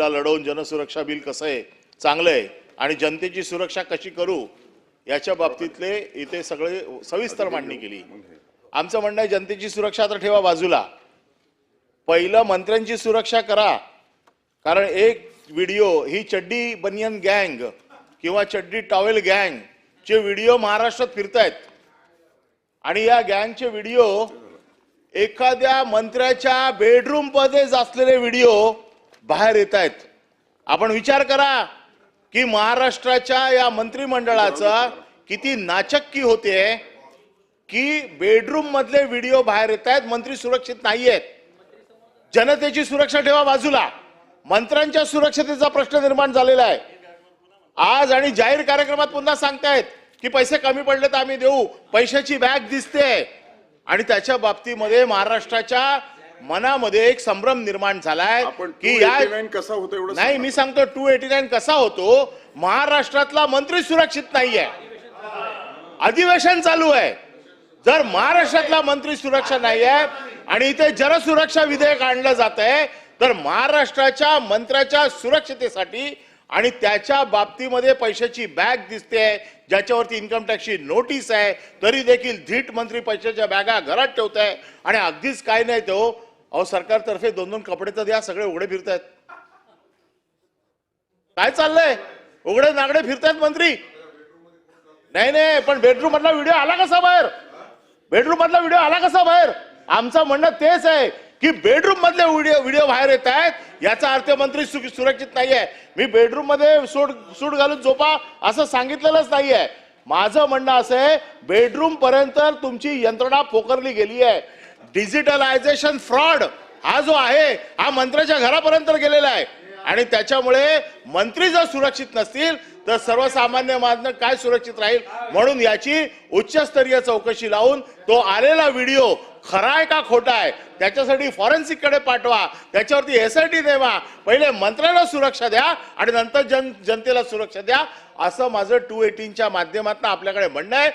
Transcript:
बिलला लढवून जनसुरक्षा बिल कसं आहे? चांगलं आहे. आणि जनतेची सुरक्षा कशी करू? याच्या बाबतीतले इथे सगळे सविस्तर मांडणी केली. आमचं म्हणणं आहे जनतेची सुरक्षा तर ठेवा बाजूला. पहिलं मंत्र्यांची सुरक्षा करा. कारण एक व्हिडिओ ही चड्डी बनियन गँग किंवा चड्डी टॉवेल गँग चे व्हिडिओ महाराष्ट्रात फिरतायत. आणि या गँगचे व्हिडिओ एखाद्या मंत्र्याच्या बेडरूममध्ये असलेले व्हिडिओ बाहेर येत आहेत. आपण विचार करा की महाराष्ट्राच्या या मंत्रिमंडळाचा किती नाचक्की होते की बेडरूम मधले व्हिडिओ बाहेर येत आहेत मंत्री सुरक्षित नाही आहेत. जनतेची सुरक्षा ठेवा बाजूला. मंत्र्यांच्या सुरक्षतेचा प्रश्न निर्माण झालेला आहे. आज आणि जाहीर कार्यक्रमात पुन्हा सांगतायत की पैसे कमी पडले तर आम्ही देऊ. पैशाची बॅग दिसते. आणि त्याच्या बाबतीमध्ये महाराष्ट्राच्या मनामध्ये एक संभ्रम निर्माण झालाय की या 289 कसा होतो एवढं नाही. मी सांगतो टू एटी नाईन कसा होतो? महाराष्ट्रातला मंत्री सुरक्षित नाहीये. अधिवेशन चालू आहे. जर महाराष्ट्रातला मंत्री सुरक्षा नाही आहे आणि इथे जनसुरक्षा विधेयक आणलं जात आहे तर महाराष्ट्राच्या मंत्र्याच्या सुरक्षतेसाठी आणि त्याच्या बाबतीमध्ये पैशाची बॅग दिसते ज्याच्यावरती इन्कम टॅक्सची नोटीस आहे तरी देखील धीट मंत्री पैशाच्या बॅगा घरात ठेवत आहे आणि अगदीच काय नाही तो अहो सरकारतर्फे दोन दोन कपडे तर द्या सगळे उघडे फिरतायत. काय चाललंय? उघडे नागडे फिरतायत मंत्री. नाही नाही पण बेडरूम मधला व्हिडिओ आला कसा बाहेर? बेडरूम मधला व्हिडिओ आला कसा बाहेर? आमचं म्हणणं तेच आहे की बेडरूम मधले व्हिडिओ व्हिडिओ बाहेर येत आहेत. याचा अर्थ मंत्री सु- सुरक्षित आहे मी बेडरूममध्ये सूट सूट घालून झोपा असं सांगितलेलंच नाही आहे माझं म्हणणं असं आहे बेडरूम पर्यंत तुमची यंत्रणा पोकरली गेली आहे डिजिटलायझेशन फ्रॉड हा जो आहे हा मंत्र्याच्या घरापर्यंत गेलेला आहे. आणि त्याच्यामुळे मंत्री जर सुरक्षित नसतील तर सर्वसामान्य मानव काय सुरक्षित राहील म्हणून याची उच्चस्तरीय चौकशी लावून तो आलेला व्हिडिओ खरा आहे का खोटा आहे त्याच्यासाठी फॉरेन्सिककडे पाठवा त्याच्यावरती एस आय टी देवा पहिले मंत्र्याला सुरक्षा द्या आणि नंतर जन जनतेला सुरक्षा द्या. असं माझं टू एटीनच्या माध्यमातून आपल्याकडे म्हणणं आहे.